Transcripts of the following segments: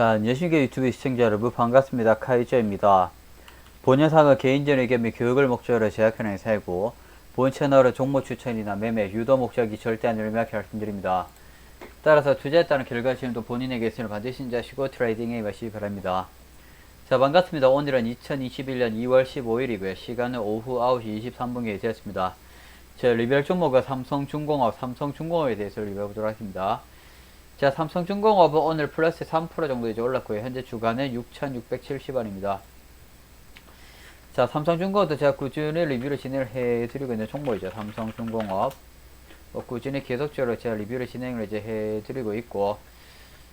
자, 여신계 유튜브 시청자 여러분 반갑습니다. 카이저입니다. 본 영상은 개인적인 의견 및 교육을 목적으로 제작하는 행사이고 본 채널은 종목 추천이나 매매, 유도 목적이 절대 명확히 말씀드립니다. 따라서 투자에 따른 결과 지금도 본인에게 있음을 반드시 인지하시고 트레이딩에 임하시기 바랍니다. 자 반갑습니다. 오늘은 2021년 2월 15일이고요. 시간은 오후 9시 23분경에 되었습니다. 제 리뷰할 종목은 삼성중공업, 삼성중공업에 대해서 리뷰해보도록 하겠습니다. 자, 삼성중공업은 오늘 플러스 3% 정도 올랐고요. 현재 주가는 6,670원입니다. 자, 삼성중공업도 제가 꾸준히 리뷰를 진행을 해드리고 있는 종목이죠. 삼성중공업. 뭐 꾸준히 계속적으로 제가 리뷰를 진행을 이제 해드리고 있고,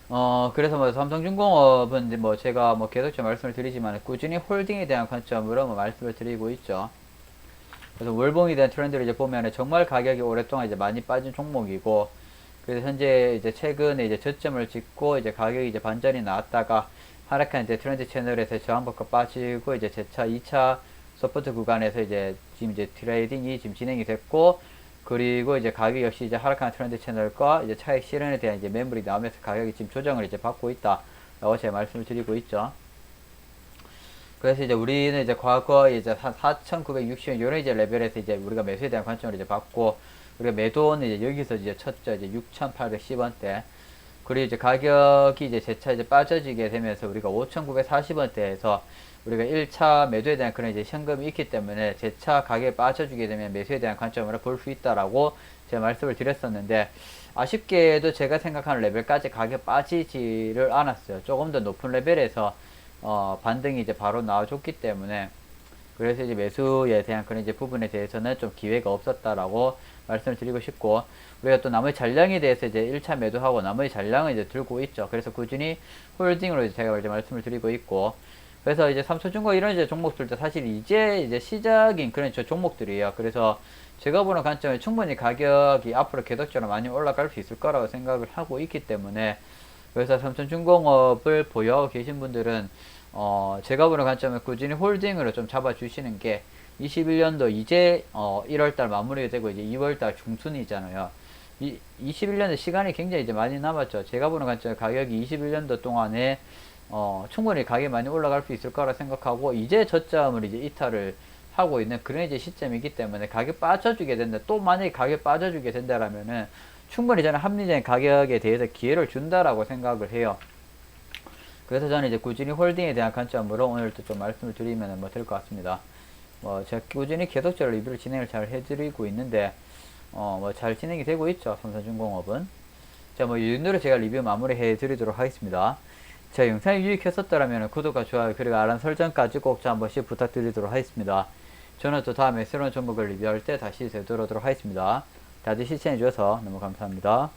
어, 그래서 뭐 삼성중공업은 뭐 제가 뭐 계속적으로 말씀을 드리지만 꾸준히 홀딩에 대한 관점으로 뭐 말씀을 드리고 있죠. 그래서 월봉에 대한 트렌드를 이제 보면은 정말 가격이 오랫동안 이제 많이 빠진 종목이고, 그래서 현재 이제 최근에 이제 저점을 찍고 이제 가격이 이제 반전이 나왔다가 하락한 이제 트렌드 채널에서 저항받고 빠지고 이제 재차 2차 서포트 구간에서 이제 지금 이제 트레이딩이 지금 진행이 됐고 그리고 이제 가격 역시 이제 하락한 트렌드 채널과 이제 차익 실현에 대한 이제 매물이 나오면서 가격이 지금 조정을 이제 받고 있다 라고 제가 말씀을 드리고 있죠. 그래서 이제 우리는 이제 과거 이제 4,960원 요런 이제 레벨에서 이제 우리가 매수에 대한 관점을 이제 받고 우리가 매도는 이제 여기서 이제 쳤죠. 이제 6,810원대. 그리고 이제 가격이 이제 재차 이제 빠져지게 되면서 우리가 5,940원대에서 우리가 1차 매도에 대한 그런 이제 현금이 있기 때문에 재차 가격이 빠져주게 되면 매수에 대한 관점으로 볼 수 있다라고 제가 말씀을 드렸었는데 아쉽게도 제가 생각하는 레벨까지 가격 빠지지를 않았어요. 조금 더 높은 레벨에서 어, 반등이 이제 바로 나와줬기 때문에 그래서 이제 매수에 대한 그런 이제 부분에 대해서는 좀 기회가 없었다라고 말씀을 드리고 싶고 우리가 또 나머지 잔량에 대해서 이제 1차 매도하고 나머지 잔량을 이제 들고 있죠. 그래서 꾸준히 홀딩으로 이제 제가 이제 말씀을 드리고 있고 그래서 이제 삼성중공 이런 이제 종목들도 사실 이제 이제 시작인 그런 저 종목들이에요. 그래서 제가 보는 관점에 충분히 가격이 앞으로 계속적으로 많이 올라갈 수 있을 거라고 생각을 하고 있기 때문에 그래서 삼성중공업을 보유하고 계신 분들은 어 제가 보는 관점에 꾸준히 홀딩으로 좀 잡아주시는 게 21년도 이제 어 1월달 마무리가 되고 이제 2월달 중순이잖아요. 이 21년도 시간이 굉장히 이제 많이 남았죠. 제가 보는 관점에 가격이 21년도 동안에 어 충분히 가격이 많이 올라갈 수 있을 거라 생각하고 이제 저점을 이제 이탈을 하고 있는 그런 이제 시점이기 때문에 가격 빠져주게 된다. 또 만약에 가격 빠져주게 된다라면은 충분히 저는 합리적인 가격에 대해서 기회를 준다라고 생각을 해요. 그래서 저는 이제 꾸준히 홀딩에 대한 관점으로 오늘도 좀 말씀을 드리면 뭐 될 것 같습니다. 뭐 제가 꾸준히 계속적으로 리뷰를 진행을 잘 해드리고 있는데 어 뭐 잘 진행이 되고 있죠 삼성중공업은 자 뭐 이 정도로 제가 리뷰 마무리 해 드리도록 하겠습니다. 제 영상이 유익했었다면 구독과 좋아요 그리고 알람 설정까지 꼭좀한 번씩 부탁드리도록 하겠습니다. 저는 또 다음에 새로운 종목을 리뷰할 때 다시 되돌아오도록 하겠습니다. 다들 시청해주셔서 너무 감사합니다.